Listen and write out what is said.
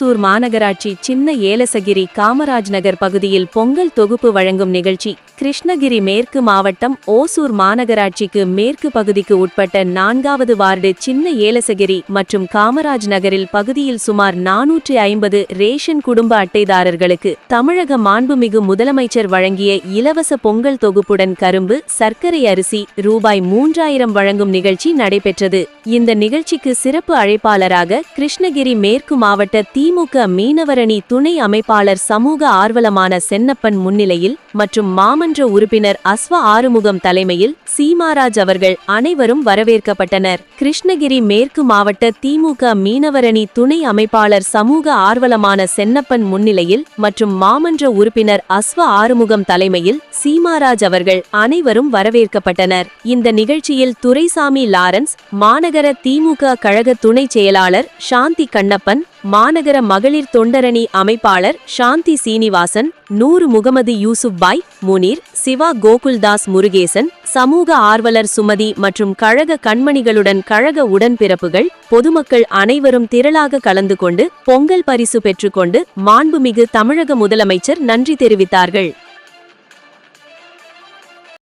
ஓசூர் மாநகராட்சி சின்ன ஏலசகிரி காமராஜ் நகர் பகுதியில் பொங்கல் தொகுப்பு வழங்கும் நிகழ்ச்சி. கிருஷ்ணகிரி மேற்கு மாவட்டம் ஓசூர் மாநகராட்சிக்கு மேற்கு பகுதிக்கு உட்பட்ட நான்காவது வார்டு சின்ன ஏலசகிரி மற்றும் காமராஜ் நகரில் பகுதியில் சுமார் நானூற்றி ஐம்பது ரேஷன் குடும்ப அட்டைதாரர்களுக்கு தமிழக மாண்புமிகு முதலமைச்சர் வழங்கிய இலவச பொங்கல் தொகுப்புடன் கரும்பு சர்க்கரை அரிசி ரூபாய் மூன்றாயிரம் வழங்கும் நிகழ்ச்சி நடைபெற்றது. இந்த நிகழ்ச்சிக்கு சிறப்பு அழைப்பாளராக கிருஷ்ணகிரி மேற்கு மாவட்ட திமுக மீனவரணி துணை அமைப்பாளர் சமூக ஆர்வலமான சென்னப்பன் முன்னிலையில் மற்றும் மாமன் சட்டமன்ற உறுப்பினர் அஸ்வ ஆறுமுகம் தலைமையில் சீமாராஜ் அவர்கள் அனைவரும் வரவேற்கப்பட்டனர். கிருஷ்ணகிரி மேற்கு மாவட்ட திமுக மீனவரணி துணை அமைப்பாளர் சமூக ஆர்வலமான சென்னப்பன் முன்னிலையில் மற்றும் மாமன்ற உறுப்பினர் அஸ்வ ஆறுமுகம் தலைமையில் சீமாராஜ் அவர்கள் அனைவரும் வரவேற்கப்பட்டனர். இந்த நிகழ்ச்சியில் துரைசாமி லாரன்ஸ் மாநகர திமுக கழக துணை செயலாளர் சாந்தி கண்ணப்பன் மாநகர மகளிர் தொண்டரணி அமைப்பாளர் சாந்தி சீனிவாசன் நூறு முகமது யூசுப் பாய் முனீர் சிவா கோகுல்தாஸ் முருகேசன் சமூக ஆர்வலர் சுமதி மற்றும் கழக கண்மணிகளுடன் கழக உடன்பிறப்புகள் பொதுமக்கள் அனைவரும் திரளாக கலந்து கொண்டு பொங்கல் பரிசு பெற்றுக்கொண்டு மாண்புமிகு தமிழக முதலமைச்சர் நன்றி தெரிவித்தார்கள்.